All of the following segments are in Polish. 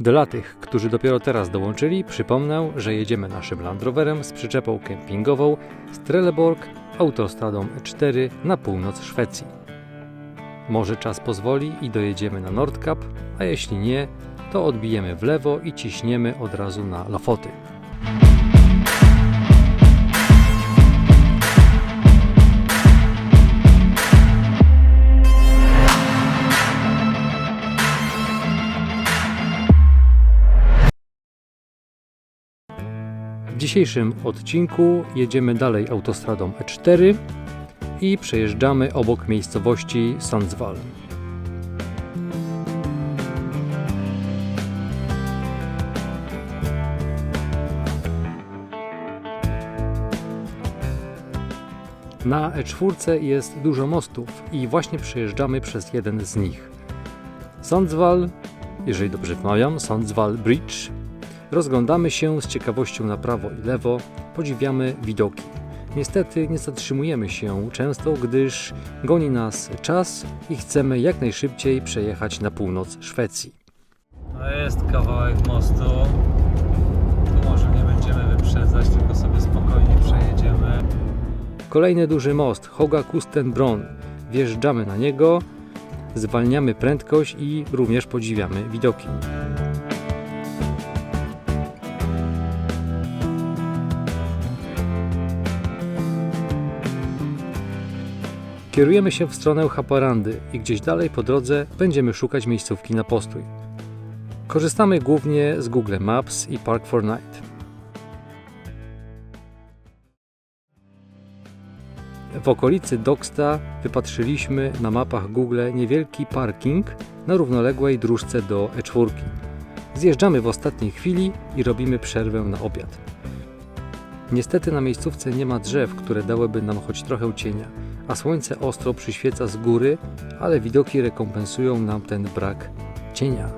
Dla tych, którzy dopiero teraz dołączyli, przypomnę, że jedziemy naszym Land Roverem z przyczepą kempingową z Trelleborg autostradą E4 na północ Szwecji. Może czas pozwoli i dojedziemy na Nordkap, a jeśli nie, to odbijemy w lewo i ciśniemy od razu na Lafoty. Dzisiejszym odcinku jedziemy dalej autostradą E4 i przejeżdżamy obok miejscowości Sundsvall. Na E4 jest dużo mostów i właśnie przejeżdżamy przez jeden z nich. Sundsvall, jeżeli dobrze wymawiam, Sundsvall Bridge. Rozglądamy się z ciekawością na prawo i lewo, podziwiamy widoki. Niestety nie zatrzymujemy się często, gdyż goni nas czas i chcemy jak najszybciej przejechać na północ Szwecji. No jest kawałek mostu. Tu może nie będziemy wyprzedzać, tylko sobie spokojnie przejedziemy. Kolejny duży most, Hoga Kustenbron. Wjeżdżamy na niego, zwalniamy prędkość i również podziwiamy widoki. Kierujemy się w stronę Haparandy i gdzieś dalej po drodze będziemy szukać miejscówki na postój. Korzystamy głównie z Google Maps i Park 4 Night. W okolicy Doksta wypatrzyliśmy na mapach Google niewielki parking na równoległej dróżce do E4. Zjeżdżamy w ostatniej chwili i robimy przerwę na obiad. Niestety na miejscówce nie ma drzew, które dałyby nam choć trochę cienia, a słońce ostro przyświeca z góry, ale widoki rekompensują nam ten brak cienia.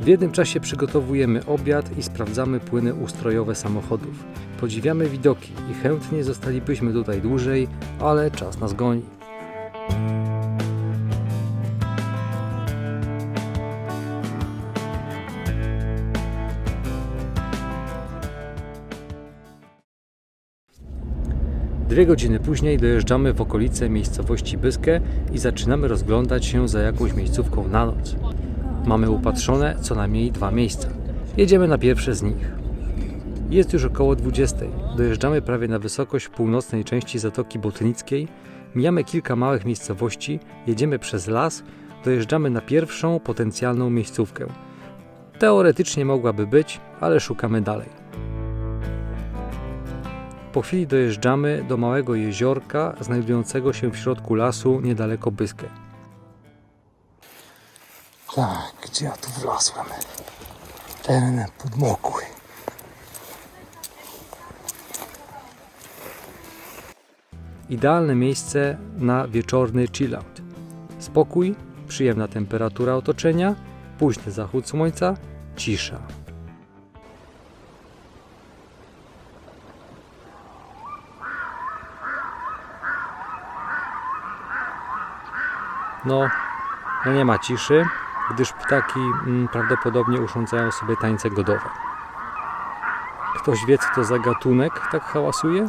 W jednym czasie przygotowujemy obiad i sprawdzamy płyny ustrojowe samochodów. Podziwiamy widoki i chętnie zostalibyśmy tutaj dłużej, ale czas nas goni. Dwie godziny później dojeżdżamy w okolice miejscowości Byskę i zaczynamy rozglądać się za jakąś miejscówką na noc. Mamy upatrzone co najmniej dwa miejsca. Jedziemy na pierwsze z nich. Jest już około 20. Dojeżdżamy prawie na wysokość północnej części Zatoki Botnickiej, mijamy kilka małych miejscowości, jedziemy przez las, dojeżdżamy na pierwszą potencjalną miejscówkę. Teoretycznie mogłaby być, ale szukamy dalej. Po chwili dojeżdżamy do małego jeziorka znajdującego się w środku lasu niedaleko Byskę. Tak, gdzie ja tu wlazłem? Teren podmokły. Idealne miejsce na wieczorny chillout. Spokój, przyjemna temperatura otoczenia, późny zachód słońca, cisza. No, no nie ma ciszy, gdyż ptaki mm, prawdopodobnie urządzają sobie tańce godowe. Ktoś wie, co to za gatunek tak hałasuje?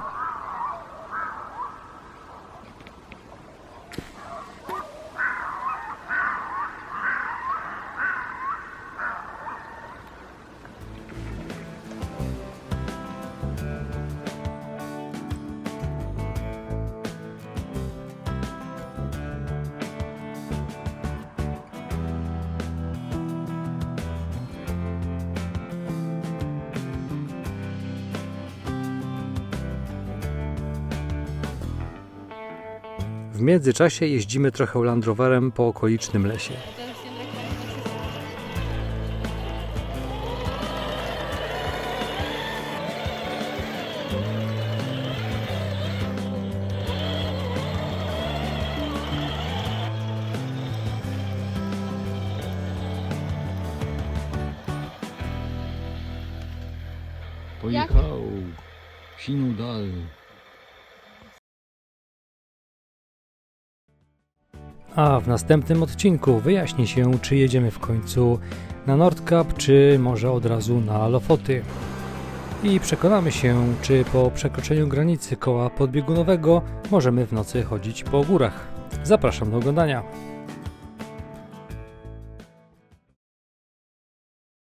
W międzyczasie jeździmy trochę Land Roverem po okolicznym lesie. Pojechał. Sinął dal. A w następnym odcinku wyjaśni się, czy jedziemy w końcu na Nordkap, czy może od razu na Lofoty. I przekonamy się, czy po przekroczeniu granicy koła podbiegunowego możemy w nocy chodzić po górach. Zapraszam do oglądania.